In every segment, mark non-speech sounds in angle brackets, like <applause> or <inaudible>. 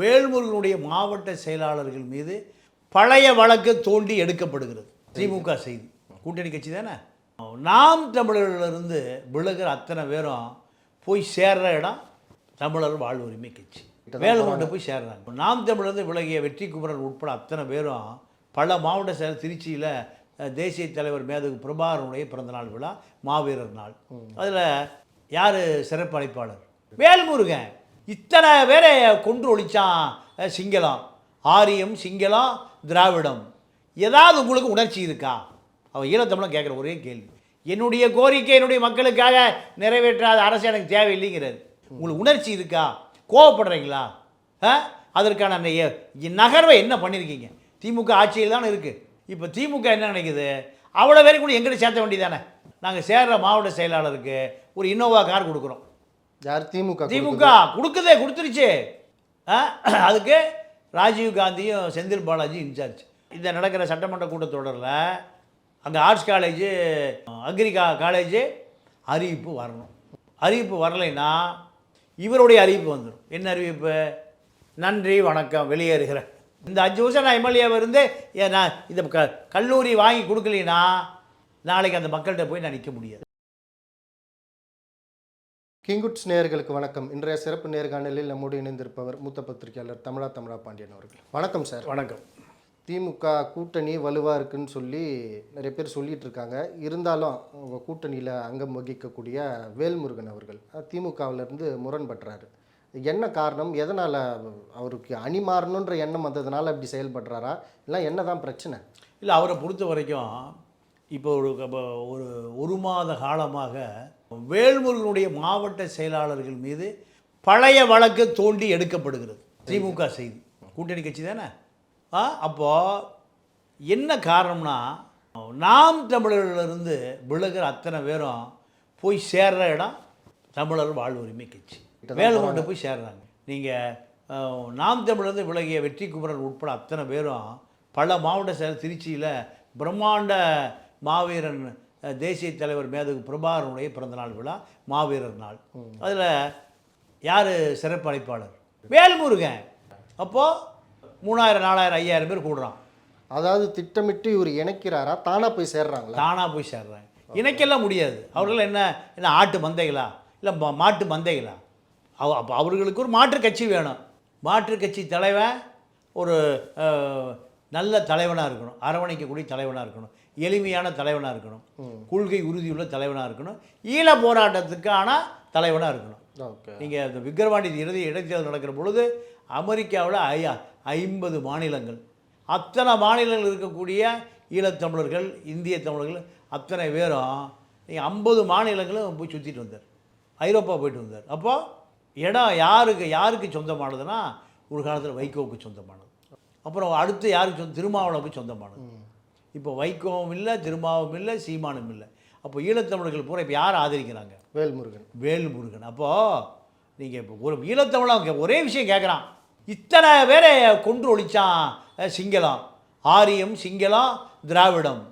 வேல்முருகனுடைய மாவட்ட செயலாளர்கள் மீது பழைய வழக்கு தோண்டி எடுக்கப்படுகிறது. திமுக செய்தி. கூட்டணி கட்சி தானே? நாம் தமிழர்களிருந்து விழுகிற அத்தனை பேரும் போய் சேர்ற இடம் தமிழர் வாழ்வுரிமை கட்சி. வேலுமண்ட போய் சேர்றாங்க. நாம் தமிழர்ந்து விலகிய வெற்றி குமரன் உட்பட அத்தனை பேரும் பல மாவட்ட செயலர் திருச்சியில் தேசிய தலைவர் மேதகு பிரபாகரனுடைய பிறந்தநாள் விழா மாவீரர் நாள். அதில் யார் சிறப்பு அழைப்பாளர்? வேல்முருகன். இத்தனை பேரை கொன்று ஒழிச்சான் சிங்களம். ஆரியம் சிங்களம் திராவிடம். ஏதாவது உங்களுக்கு உணர்ச்சி இருக்கா? அவன் ஈழத்தமிழன் கேட்குற ஒரே கேள்வி. என்னுடைய கோரிக்கை என்னுடைய மக்களுக்காக நிறைவேற்றாத அரசு எனக்கு தேவையில்லைங்கிறது. உங்களுக்கு உணர்ச்சி இருக்கா? கோவப்படுறீங்களா? ஆ அதற்கான நகர்வை என்ன பண்ணியிருக்கீங்க? திமுக ஆட்சியில் தானே இருக்குது இப்போ திமுக என்ன நினைக்குது? அவ்வளோ பேருக்கு கூட எங்கிட்ட சேர்த்த வேண்டியதானே நாங்கள் சேர்கிற மாவட்ட செயலாளருக்கு ஒரு இன்னோவா கார் கொடுக்குறோம். யார் திமுக திமுக கொடுக்குதே? கொடுத்துருச்சு? அதுக்கு ராஜீவ் காந்தியும் செந்தில் பாலாஜி இன்சார்ஜ். இந்த நடக்கிற சட்டமன்ற கூட்டத்தொடரில் அங்கே ஆர்ட்ஸ் காலேஜு அக்ரி கா காலேஜு அறிவிப்பு வரணும். அறிவிப்பு வரலைன்னா இவருடைய அறிவிப்பு வந்துடும் என்ன அறிவிப்பு? நன்றி வணக்கம் வெளியேறுகிறேன். இந்த அஞ்சு வருஷம் நான் எம்எல்ஏவை இருந்து நான் இந்த க கல்லூரி வாங்கி கொடுக்கலைன்னா நாளைக்கு அந்த மக்கள்கிட்ட போய் நான் நிற்க முடியாது. கிங்குட்ஸ் நேயர்களுக்கு வணக்கம். இன்றைய சிறப்பு நேர்காணலில் நம்மோடு இணைந்திருப்பவர் மூத்த பத்திரிகையாளர் தமிழா தமிழா பாண்டியன் அவர்கள். வணக்கம் சார். வணக்கம். திமுக கூட்டணி வலுவாக இருக்குன்னு சொல்லி நிறைய பேர் சொல்லிட்டு இருக்காங்க. இருந்தாலும் உங்கள் கூட்டணியில் அங்கம் வகிக்கக்கூடிய வேல்முருகன் அவர்கள் திமுகவுல இருந்து முரண்படுறாரு. என்ன காரணம்? எதனால் அவருக்கு அணி மாறணுன்ற எண்ணம் வந்ததுனால அப்படி செயல்படுறாரா? இல்லை என்ன தான் பிரச்சனை? இல்லை அவரை பொறுத்த வரைக்கும் இப்போ ஒரு ஒரு ஒரு மாத காலமாக வேல்முருகனுடைய மாவட்ட செயலாளர்கள் மீது பழைய வழக்கு தோண்டி எடுக்கப்படுகிறது. திமுக செய்தி. கூட்டணி கட்சி தானே? ஆ அப்போது என்ன காரணம்னா நாம் தமிழர்களிருந்து விழுகிற அத்தனை பேரும் போய் சேர்ற இடம் தமிழர் வாழ்வுரிமை கட்சி. வேலுமண்ட போய் சேர்றாங்க. நீங்கள் நாம் தமிழர்ந்து விலகிய வெற்றி குமரன் உட்பட அத்தனை பேரும் பல மாவட்ட செயலர் திருச்சியில் பிரம்மாண்ட மாவீரன் தேசிய தலைவர் மேதகு பிரபாகரனுடைய பிறந்தநாள் விழா மாவீரர் நாள். அதில் யார் சிறப்பு அழைப்பாளர்? வேல்முருகன். அப்போது மூணாயிரம் நாலாயிரம் ஐயாயிரம் பேர் கூடுறான். அதாவது திட்டமிட்டு இவர் இணைக்கிறாரா? தானாக போய் சேர்றாங்களா? தானாக போய் சேர்றாங்க. இணைக்கெல்லாம் முடியாது. அவர்கள் என்ன என்ன ஆட்டு மந்தைகளா? இல்லை மாட்டு மந்தைகளா? அவ அப்போ அவர்களுக்கு ஒரு மாற்று கட்சி வேணும். மாற்று கட்சி தலைவன் ஒரு நல்ல தலைவனாக இருக்கணும். அரவணைக்கக்கூடிய தலைவனாக இருக்கணும். எளிமையான தலைவனாக இருக்கணும். கொள்கை உறுதியுள்ள தலைவனாக இருக்கணும். ஈழ போராட்டத்துக்கான தலைவனாக இருக்கணும். நீங்கள் இந்த விக்கிரவாண்டி இறுதி இடைத்தேர்தல் நடக்கிற பொழுது அமெரிக்காவில் ஐயா ஐம்பது மாநிலங்கள். அத்தனை மாநிலங்கள் இருக்கக்கூடிய ஈழத்தமிழர்கள் இந்திய தமிழர்கள் அத்தனை பேரும் நீங்கள் ஐம்பது மாநிலங்களும் போய் சுற்றிட்டு வந்தார். ஐரோப்பா போயிட்டு வந்தார். அப்போ இடம் யாருக்கு யாருக்கு சொந்தமானதுன்னா ஒரு காலத்தில் வைகோவுக்கு சொந்தமானது. அப்புறம் அடுத்து யாருக்கு சொந்த திருமாவளவுக்கு சொந்தமானது. இப்போ வைகோவும் இல்லை திருமாவும் இல்லை சீமானும் இல்லை. அப்போ ஈழத்தமிழர்கள் பூரா இப்போ யார் ஆதரிக்கிறாங்க? வேல்முருகன். வேல்முருகன். அப்போது நீங்கள் இப்போ ஒரு ஈழத்தமிழன் ஒரே விஷயம் கேட்குறான். இத்தனை பேரை கொன்று ஒழிச்சான் சிங்களம். ஆரியம் சிங்களம் திராவிடம்.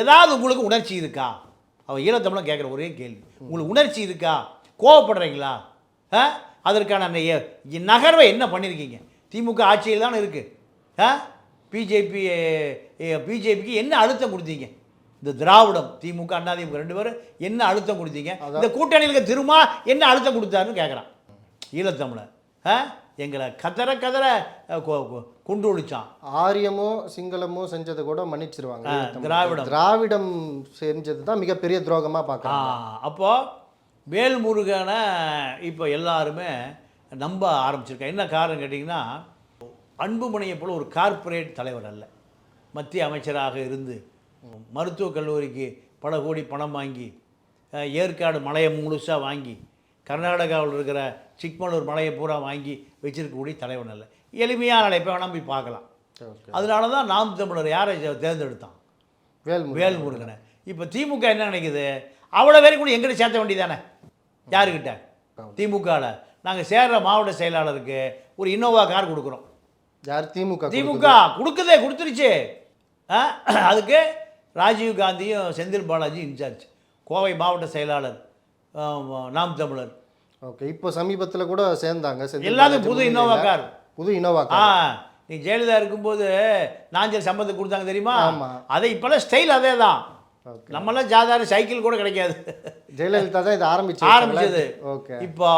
ஏதாவது உங்களுக்கு உணர்ச்சி இருக்கா? அவன் ஈழத்தமிழன் கேட்குற ஒரே கேள்வி. உங்களுக்கு உணர்ச்சி இருக்கா? கோவப்படுறீங்களா? ஆ அதற்கான நகர்வை என்ன பண்ணியிருக்கீங்க? திமுக ஆட்சியில் தானே இருக்குது ஆ பிஜேபி பிஜேபிக்கு என்ன அழுத்தம் கொடுத்தீங்க? இந்த திராவிடம் திமுக அதிமுக ரெண்டு பேரும் என்ன அழுத்தம் கொடுத்தீங்க? இந்த கூட்டணியில் இருக்க திருமா என்ன அழுத்தம் கொடுத்தாருன்னு கேட்குறான் ஈழத்தமிழன் ஆ? எங்களை கதற கதற கொண்டு ஒழிச்சான். ஆரியமோ சிங்களமோ செஞ்சதை கூட மன்னிச்சிருவாங்க. திராவிடம். திராவிடம் செஞ்சது தான் மிகப்பெரிய துரோகமாக ஆ, பார்க்குறாங்க. அப்போ வேல்முருகனை இப்போ எல்லாருமே நம்ப ஆரம்பிச்சிருக்காங்க. என்ன காரணம் கேட்டிங்கன்னா அன்புமணியை போல ஒரு கார்ப்பரேட் தலைவர் அல்ல. மத்திய அமைச்சராக இருந்து மருத்துவக் கல்லூரிக்கு பல கோடி பணம் வாங்கி ஏற்காடு மலையை முழுசாக வாங்கி கர்நாடகாவில் இருக்கிற சிக்மலூர் மலையை பூரா வாங்கி வச்சிருக்கக்கூடிய தலைவன் அல்ல. எளிமையான எப்போ வேணால் போய் பார்க்கலாம். அதனால தான் நாம் தமிழர் யாரை தேர்ந்தெடுத்தான்? வேல்முருகன். வேல்முருகனை. இப்போ திமுக என்ன நினைக்குது? அவ்வளோ பேரும் கூட எங்கிட்ட சேர்த்த வேண்டியதானே? யாருக்கிட்ட? திமுகவில் நாங்கள் சேர்ற மாவட்ட செயலாளருக்கு ஒரு இன்னோவா கார் கொடுக்குறோம். யார் திமுக திமுக கொடுக்குதே? கொடுத்துருச்சு. அதுக்கு ராஜீவ் காந்தியும் செந்தில் பாலாஜி இன்சார்ஜ் கோவை மாவட்ட செயலாளர் நாம் தமிழர். ஓகே இப்போ சமீபத்தில் கூட சேர்ந்தாங்க எல்லாத்துக்கும் புது. கார் புது இனோவா ஆ நீ ஜெயலலிதா இருக்கும்போது நாஞ்சல் சம்பந்தம் கொடுத்தாங்க தெரியுமா. அதை இப்போல்லாம் ஸ்டைல் அதே தான். நம்மளாம் சாதாரண சைக்கிள் கூட கிடைக்காது. ஜெயலலிதா தான் இதை ஆரம்பிச்சு ஆரம்பிச்சது. ஓகே. இப்போ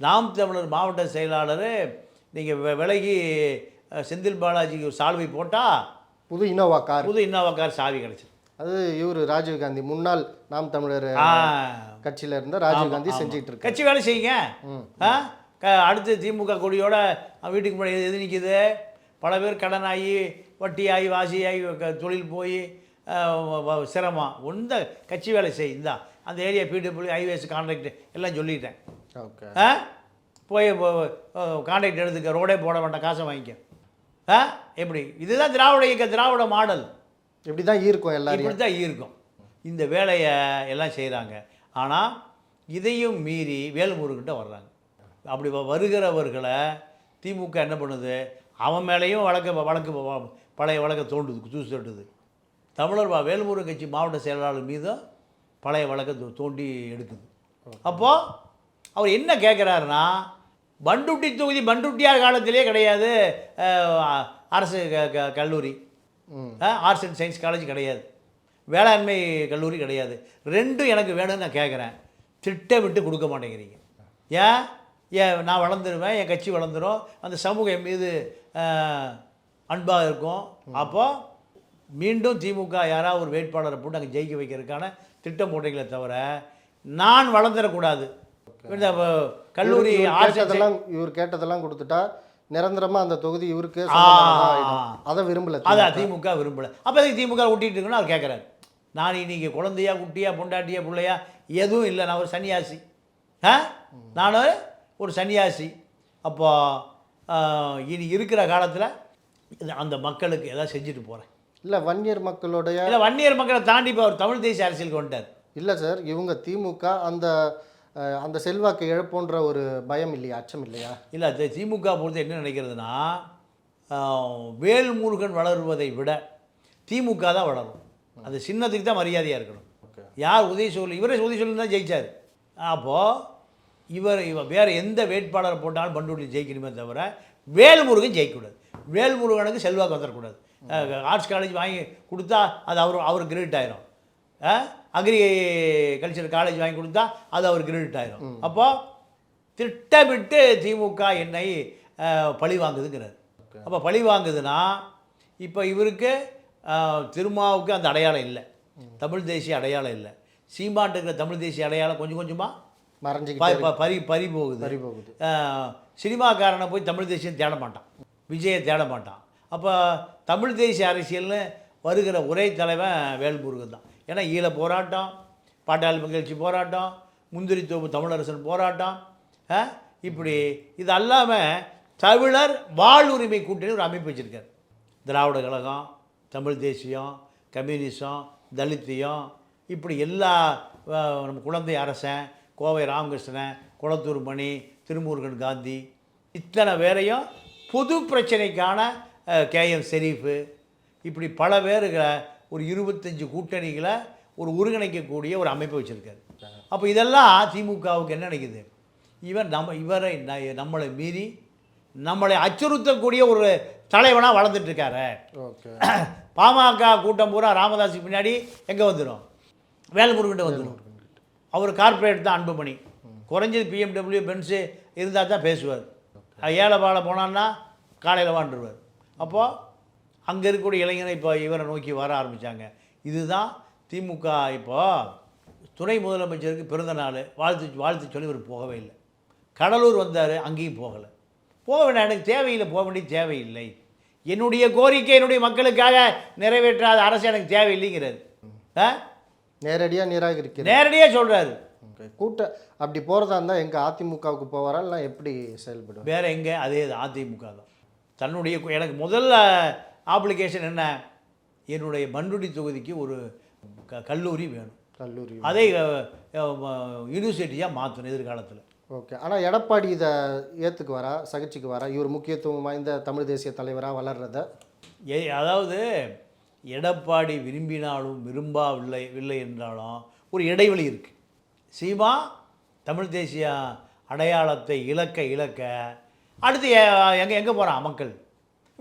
நாம் தமிழர் மாவட்ட செயலாளர் நீங்கள் விலகி செந்தில் பாலாஜிக்கு சால்வை போட்டால் புது இனோவா கார். புது இன்னோவா கார் சாவி கிடைச்சிது அது இவர் ராஜீவ்காந்தி முன்னாள் நாம் தமிழர் கட்சியில இருந்த ராஜீவ்காந்தி செஞ்சுட்டு இருக்காரு. கட்சி வேலை செய்யுங்க. ஆ? அடுத்து திமுக கொடியோட வீட்டுக்கு முன்னாடி எது- நிற்கிது பல பேர் கடனாகி வட்டியாகி வாசியாகி தொழில் போய் சிரமம். ஒந்த கட்சி வேலை செய் இந்தா அந்த ஏரியா பிடபிள்யூ ஹைவேஸ் கான்ட்ராக்ட் எல்லாம் சொல்லிட்டேன். ஓகே. ஆ? போய் கான்ட்ராக்ட் எடுத்துக்க ரோடே போட வேண்டாம் காசை வாங்கிக்க. ஆ? எப்படி? இதுதான் திராவிட இயக்க திராவிட மாடல். இப்படி தான் இருக்கும் எல்லாரையும். இப்படி தான் இருக்கும் இந்த வேலையை எல்லாம் செய்கிறாங்க ஆனால் இதையும் மீறி வேல்முருகன்ட்ட வர்றாங்க. அப்படி வருகிறவர்களை திமுக என்ன பண்ணுது? அவன் மேலேயும் வழக்கு வழக்கு பழைய வழக்கை தோண்டுது தூசு தட்டுது. தமிழர் வேல்முருகன் கட்சி மாவட்ட செயலாளர் மீதும் பழைய வழக்கை தோண்டி எடுக்குது. அப்போது அவர் என்ன கேட்குறாருன்னா பண்டுட்டி தொகுதி பண்டுட்டியார் காலத்திலே கிடையாது அரசு கல்லூரி. ஆர்ட்ஸ் அண்ட் சயின்ஸ் காலேஜ் கிடையாது. வேளாண்மை கல்லூரி கிடையாது. ரெண்டும் எனக்கு வேணும்னு நான் கேட்குறேன் திட்டமிட்டு கொடுக்க மாட்டேங்கிறீங்க. ஏன் ஏன் நான் வளர்ந்துருவேன் என் கட்சி வளர்ந்துரும் அந்த சமூகம் என் மீது அன்பாக இருக்கும். அப்போது மீண்டும் திமுக யாராவது ஒரு வேட்பாளரை போட்டு அங்கே ஜெயிக்க வைக்கிறதுக்கான திட்டம் போட்டீங்களே தவிர நான் வளர்ந்துடக்கூடாது இந்த கல்லூரி கேட்டதெல்லாம் இவர் கேட்டதெல்லாம் கொடுத்துட்டா நிரந்தரமா அந்த தொகுதி இவருக்கு. அதை விரும்பல அதான் திமுக. விரும்பல. அப்போ திமுக ஒட்டிட்டு இருக்குன்னு அவர் கேட்குறாரு நான் இன்னைக்கு குழந்தையா குட்டியா பொண்டாட்டியா பிள்ளையா எதுவும் இல்லை. நான் ஒரு சன்னியாசி. ஆ? நான் ஒரு சன்னியாசி. அப்போ இனி இருக்கிற காலத்தில் அந்த மக்களுக்கு ஏதாவது செஞ்சுட்டு போகிறேன் இல்ல வன்னியர் மக்களுடைய இல்லை வன்னியர் மக்களை தாண்டி இப்போ அவர் தமிழ் தேசிய அரசியலுக்கு வந்துட்டார். இல்ல சார். இவங்க திமுக அந்த அந்த செல்வாக்கை இழப்போன்ற ஒரு பயம் இல்லையா அச்சம் இல்லையா? இல்லை அது திமுக பொறுத்து என்ன நினைக்கிறதுனா வேல்முருகன் வளருவதை விட திமுக தான் வளரும். அந்த சின்னத்துக்கு தான் மரியாதையாக இருக்கணும். யார் உதவி சொல்லு இவரே உதவி சொல்லி தான் ஜெயிச்சார். அப்போது இவர் இவர் வேறு எந்த வேட்பாளரை போட்டாலும் பண்டுட்டி ஜெயிக்கணுமே தவிர வேல்முருகன் ஜெயிக்கக்கூடாது. வேல்முருகனுக்கு செல்வாக்கு வந்துடக்கூடாது. ஆர்ட்ஸ் காலேஜ் வாங்கி கொடுத்தா அது அவர் அவர் கிரெடிட் ஆயிரும். அக்ரி கல்ச்சர் காலேஜ் வாங்கி கொடுத்தா அது அவர் கிரெடிட் ஆயிரும். அப்போது திட்டமிட்டு திமுக என்னை பழி வாங்குதுங்கிறார். அப்போ பழி வாங்குதுன்னா இப்போ இவருக்கு திருமாவுக்கு அந்த அடையாளம் இல்லை. தமிழ் தேசிய அடையாளம் இல்லை. இருக்கிற தமிழ் தேசிய அடையாளம் கொஞ்சம் கொஞ்சமாக மறைஞ்சிக்கிட்டே பறி பறி போகுது சரி போகுது சினிமாக்காரனை போய் தமிழ் தேசியம் தேட மாட்டான். விஜயை தேட மாட்டான். அப்போ தமிழ் தேசிய அரசியல்னு வருகிற ஒரே தலைவன் வேல்முருகன் தான். ஏன்னா ஈழ போராட்டம் பாட்டாளி மகிழ்ச்சி போராட்டம் முந்திரி தோப்பு தமிழரசன் போராட்டம் இப்படி இது அல்லாமல் தமிழர் வாழ்வுரிமை கூட்டணி ஒரு அமைப்பு வச்சுருக்கார். திராவிட கழகம் தமிழ் தேசியம் கம்யூனிசம் தலித்தியம் இப்படி எல்லா நம்ம குழந்தை அரசன் கோவை ராமகிருஷ்ணன் குளத்தூர் மணி திருமுருகன் காந்தி இத்தனை பேரையும் பொது பிரச்சனைக்கான கே எம் ஷெரீஃபு இப்படி பல பேருகளை ஒரு இருபத்தஞ்சு கூட்டணிகளை ஒரு ஒருங்கிணைக்கக்கூடிய ஒரு அமைப்பை வச்சுருக்காரு. அப்போ இதெல்லாம் திமுகவுக்கு என்ன நினைக்குது? இவன் நம்ம இவரை ந- நம்மளை மீறி நம்மளை அச்சுறுத்தக்கூடிய ஒரு தலைவனாக வளர்ந்துட்டு இருக்காரு. ஓகே. <clears throat> பாமக கூட்டம் பூரா ராமதாஸுக்கு பின்னாடி எங்கே வந்துடும் வேல்முருகன்ட்ட வந்துடும் அவர் கார்ப்பரேட் தான் அன்புமணி. குறைஞ்சது பிஎம்டபிள்யூ பென்ஸு இருந்தால் தான் பேசுவார். ஏழை பாலை போனான்னா காலையில் வாண்டுருவார். அப்போது அங்கே இருக்கக்கூடிய இளைஞனை இப்போ இவரை நோக்கி வர ஆரம்பித்தாங்க இதுதான் திமுக இப்போ துணை முதலமைச்சருக்கு பிறந்த நாள். வாழ்த்து வாழ்த்து சொல்லி இவர் போகவே இல்லை. கடலூர் வந்தார் அங்கேயும் போகலை. போக வேண்டாம் எனக்கு தேவையில்லை போக வேண்டிய தேவையில்லை. என்னுடைய கோரிக்கை என்னுடைய மக்களுக்காக நிறைவேற்றாத அரசு எனக்கு தேவையில்லைங்கிறாரு. ஆ? நேரடியா நிராகரிக்கிறேன் நேரடியாக சொல்கிறாரு கூட்ட அப்படி போறதா இருந்தா எங்க அதிமுகவுக்கு போவாரா? இல்லை எப்படி செயல்படும் வேற எங்கே? அதே தான் அதிமுக தான். தன்னுடைய எனக்கு முதல்ல ஆப்ளிகேஷன் என்ன? என்னுடைய மண்ணுடி தொகுதிக்கு ஒரு க கல்லூரி வேணும். கல்லூரி அதை யூனிவர்சிட்டியாக மாற்றணும் எதிர்காலத்தில். ஓகே. ஆனா எடப்பாடி இதை ஏத்துக்கு வரா சகிச்சுக்கு வரா இவர் முக்கியத்துவம் வாய்ந்த தமிழ் தேசிய தலைவரா வளர்றத? ஏ அதாவது எடப்பாடி விரும்பினாலும் விரும்பாவில்லை இல்லை என்றாலும் ஒரு இடைவெளி இருக்குது சீமா தமிழ் தேசிய அடையாளத்தை இழக்க இழக்க அடுத்து எங்க எங்கே போகிறான் மக்கள்.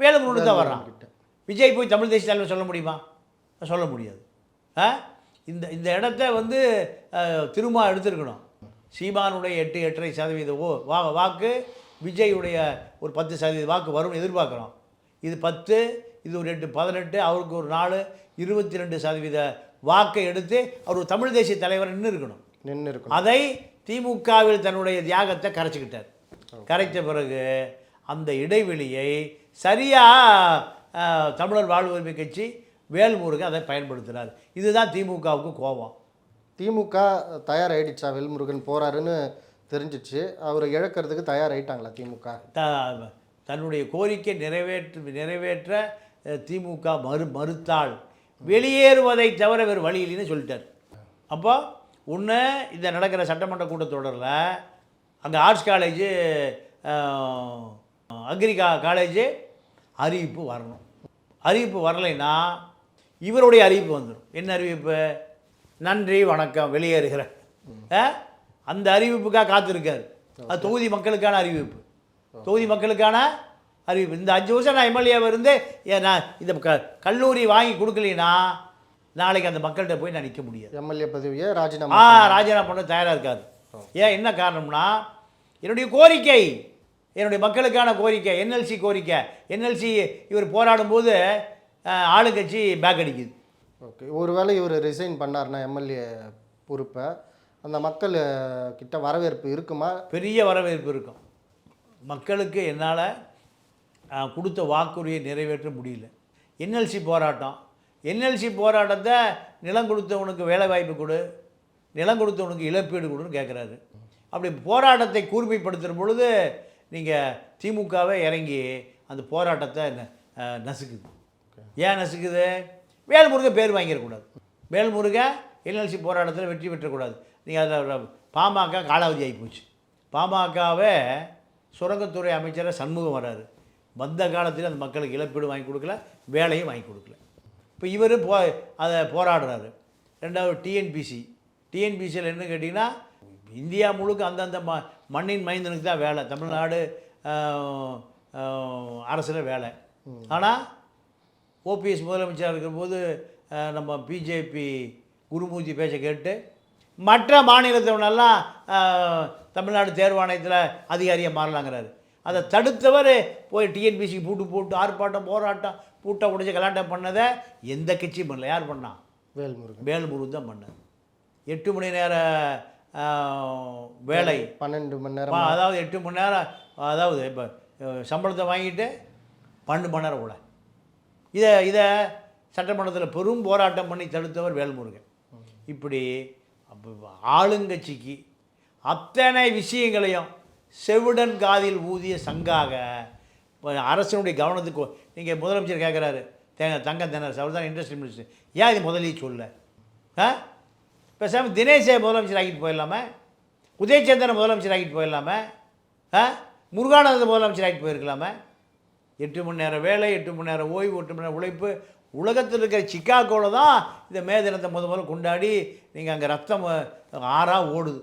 வேலுமுருகன் தான் வர்றான். விஜய் போய் தமிழ் தேசிய தலைவர் சொல்ல முடியுமா? சொல்ல முடியாது. ஆ? இந்த இந்த இடத்த வந்து திரும்ப எடுத்திருக்கணும். சீமானுடைய எட்டு எட்டரை சதவீத ஓ வா வாக்கு விஜயுடைய ஒரு பத்து சதவீத வாக்கு வரும்னு எதிர்பார்க்குறோம். இது பத்து இது ஒரு எட்டு பதினெட்டு அவருக்கு ஒரு நாலு இருபத்தி ரெண்டு சதவீத வாக்கை எடுத்து அவர் ஒரு தமிழ் தேசிய தலைவர் நின்று இருக்கணும் நின்று இருக்கணும் அதை திமுகவில் தன்னுடைய தியாகத்தை கரைச்சிக்கிட்டார். கரைத்த பிறகு அந்த இடைவெளியை சரியாக தமிழர் வாழ்வு உரிமை கட்சி வேல்முருகன் அதை பயன்படுத்தினார். இதுதான் திமுகவுக்கு கோபம். திமுக தயாராகிடுச்சா வேல்முருகன் போறாருன்னு தெரிஞ்சிச்சு. அவரை இழக்கிறதுக்கு தயாராயிட்டாங்களா திமுக? த தன்னுடைய கோரிக்கை நிறைவேற்று நிறைவேற்ற திமுக மறு மறுத்தால் வெளியேறுவதை தவிர வேறு வழி இல்லைன்னு சொல்லிட்டார். அப்போ ஒன்று இந்த நடக்கிற சட்டமன்ற கூட்டத்தொடரில் அங்கே ஆர்ட்ஸ் காலேஜு அக்ரி கா காலேஜு அறிவிப்பு வரணும். அறிவிப்பு வரலைன்னா இவருடைய அறிவிப்பு வந்துடும் என்ன அறிவிப்பு? நன்றி வணக்கம் வெளியேறுகிறேன்? அந்த அறிவிப்புக்காக காத்திருக்காரு. அது தொகுதி மக்களுக்கான அறிவிப்பு. தொகுதி மக்களுக்கான அறிவிப்பு. இந்த அஞ்சு வருஷம் நான் எம்எல்ஏவை இருந்து நான் இந்த க கல்லூரி வாங்கி கொடுக்கலைன்னா நாளைக்கு அந்த மக்கள்கிட்ட போய் நான் நிற்க முடியாது. எம்எல்ஏ பதவியை ஆ ராஜினாமா ராஜினாமா பண்ண தயாராக இருக்காரு. ஏன் என்ன காரணம்னா என்னுடைய கோரிக்கை என்னுடைய மக்களுக்கான கோரிக்கை என்எல்சி கோரிக்கை. என்எல்சி இவர் போராடும்போது ஆளுங்கட்சி பேக் அடிக்குது. ஓகே. ஒருவேளை இவர் ரிசைன் பண்ணார்னா எம்எல்ஏ பொறுப்பை அந்த மக்கள் கிட்ட வரவேற்பு இருக்குமா? பெரிய வரவேற்பு இருக்கும். மக்களுக்கு என்னால் கொடுத்த வாக்குறுதியை நிறைவேற்ற முடியல. என்எல்சி போராட்டம். என்எல்சி போராட்டத்தை நிலம் கொடுத்தவனுக்கு வேலை வாய்ப்பு கொடு நிலம் கொடுத்தவனுக்கு இழப்பீடு கொடுன்னு கேட்குறாரு அப்படி போராட்டத்தை கூர்மைப்படுத்துகிற பொழுது நீங்கள் திமுகவே இறங்கி அந்த போராட்டத்தை ந- நசுக்குது. ஏன் நசுக்குது? வேல்முருகன் பேர் வாங்கிடக்கூடாது வேல்முருகன் என்எல்சி போராட்டத்தில் வெற்றி பெற்றக்கூடாது. நீங்கள் அதில் பாமக காலாவதி ஆகி போச்சு பாமகவே சுரங்கத்துறை அமைச்சராக சண்முகம் வராரு. வந்த காலத்தில் அந்த மக்களுக்கு இழப்பீடு வாங்கி கொடுக்கல வேலையும் வாங்கி கொடுக்கல. இப்போ இவர் போ அதை போராடுறாரு. ரெண்டாவது டிஎன்பிசி டிஎன்பிசியில் என்ன கேட்டிங்கன்னா இந்தியா முழுக்க அந்தந்த ம மண்ணின் மைந்தனுக்கு தான் வேலை. தமிழ்நாடு அரசில் வேலை. ஆனால் ஓபிஎஸ் முதலமைச்சராக இருக்கிறபோது அஹ், நம்ம பிஜேபி குருமூர்த்தி பேச்சை கேட்டு மற்ற மாநிலத்தவனெல்லாம் அஹ், தமிழ்நாடு தேர்வாணையத்தில் அதிகாரியாக மாறலாங்கிறாரு. அதை தடுத்தவர் போய் டிஎன்பிசிக்கு பூட்டு போட்டு ஆர்ப்பாட்டம் போராட்டம் பூட்டை உடைச்சு கலாட்டம் பண்ணதை எந்த கட்சியும் பண்ணல. யார் பண்ணா? வேல்முருகன். வேல்முருகன் தான் பண்ணார். எட்டு மணி நேர வேலை. பன்னெண்டு மணி நேரம். அதாவது எட்டு மணி நேரம் அதாவது இப்போ சம்பளத்தை வாங்கிட்டு பன்னெண்டு மணி நேரம் கூட இதை இதை சட்டமன்றத்தில் பெரும் போராட்டம் பண்ணி தடுத்தவர் வேல்முருகன். இப்படி ஆளுங்கட்சிக்கு அத்தனை விஷயங்களையும் செவிடன் காதில் ஊதிய சங்காக அரசனுடைய கவனத்துக்கு நீங்கள் முதலமைச்சர் கேட்குறாரு தேங்க தங்க தினர் அவர் தான் இண்டஸ்ட்ரி மினிஸ்டர். ஏன் இது முதலில் சொல்ல ஆ? பேசாமல் தினேஷை முதலமைச்சர் ஆக்கிட்டு போயிடலாமே. உதயச்சந்திரன் முதலமைச்சர் ஆக்கிட்டு போயிடலாமே. ஆ? முருகானந்த முதலமைச்சர் ஆக்கிட்டு போயிருக்கலாமே. எட்டு மணி நேரம் வேலை எட்டு மணி நேரம் ஓய்வு எட்டு மணி நேரம் உழைப்பு. உலகத்தில் இருக்கிற சிக்காகோவில் தான் இந்த மே தினத்தை முத முதல்ல கொண்டாடி நீங்கள் அங்கே ரத்தம் ஆறாக ஓடுது.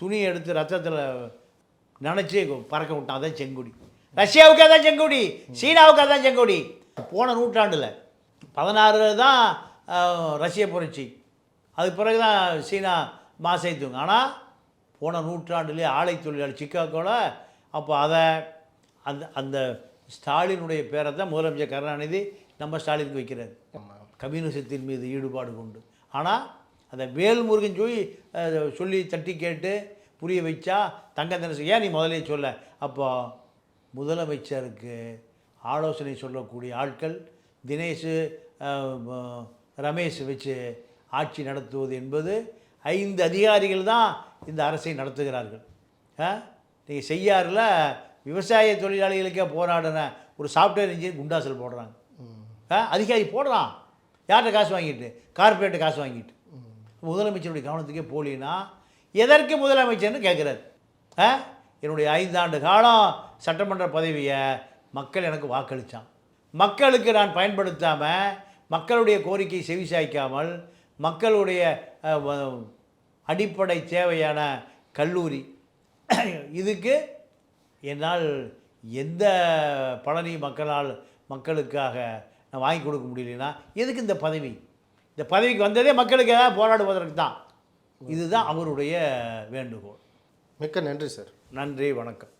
துணி எடுத்து ரத்தத்தில் நினச்சி பறக்க விட்டான் அதான் செங்குடி. ரஷ்யாவுக்கு அதான் செங்குடி சீனாவுக்கு அதான் செங்கொடி. போன நூற்றாண்டில் பதினாறு தான் ரஷ்ய புரட்சி. அதுக்கு பிறகு தான் சீனா மாசைத்துவங்க ஆனால் போன நூற்றாண்டுலேயே ஆலை தொழிலாளி சிக்காகோவில் அப்போ அதை அந்த அந்த ஸ்டாலினுடைய பேரை தான் முதலமைச்சர் கருணாநிதி நம்ம ஸ்டாலினுக்கு வைக்கிறார். கம்யூனிசத்தின் மீது ஈடுபாடு கொண்டு ஆனால் அந்த வேல்முருகன் சொல்லி சொல்லி தட்டி கேட்டு புரிய வச்சா தங்க தினசு ஏன் நீ முதலே சொல்ல? அப்போ முதலமைச்சருக்கு ஆலோசனை சொல்லக்கூடிய ஆட்கள் தினேஷ் ரமேஷ் வச்சு ஆட்சி நடத்துவது என்பது ஐந்து அதிகாரிகள் தான் இந்த அரசை நடத்துகிறார்கள். நீங்கள் செய்யாறில் விவசாய தொழிலாளிகளுக்கே போராடின ஒரு சாஃப்ட்வேர் இன்ஜினியர் குண்டாசல் போடுறாங்க. ஆ? அதிகாரி போடுறான் யார்கிட்ட காசு வாங்கிட்டு? கார்பரேட்டை காசு வாங்கிட்டு. முதலமைச்சருடைய கவனத்துக்கே போலினா எதற்கு முதலமைச்சர்னு கேட்குறாரு. ஆ? என்னுடைய ஐந்தாண்டு காலம் சட்டமன்ற பதவியை மக்கள் எனக்கு வாக்களித்தான் மக்களுக்கு நான் பயன்படுத்தாமல் மக்களுடைய கோரிக்கை செவிசாய்க்காமல் மக்களுடைய அடிப்படை தேவையான கல்லூரி. இதுக்கு என்னால் எந்த பழனி மக்களால் மக்களுக்காக நான் வாங்கி கொடுக்க முடியலனா எதுக்கு இந்த பதவி? இந்த பதவிக்கு வந்ததே மக்களுக்காக போராடுவதற்கு தான். இதுதான் அவருடைய வேண்டுகோள். மிக்க நன்றி சார். நன்றி வணக்கம்.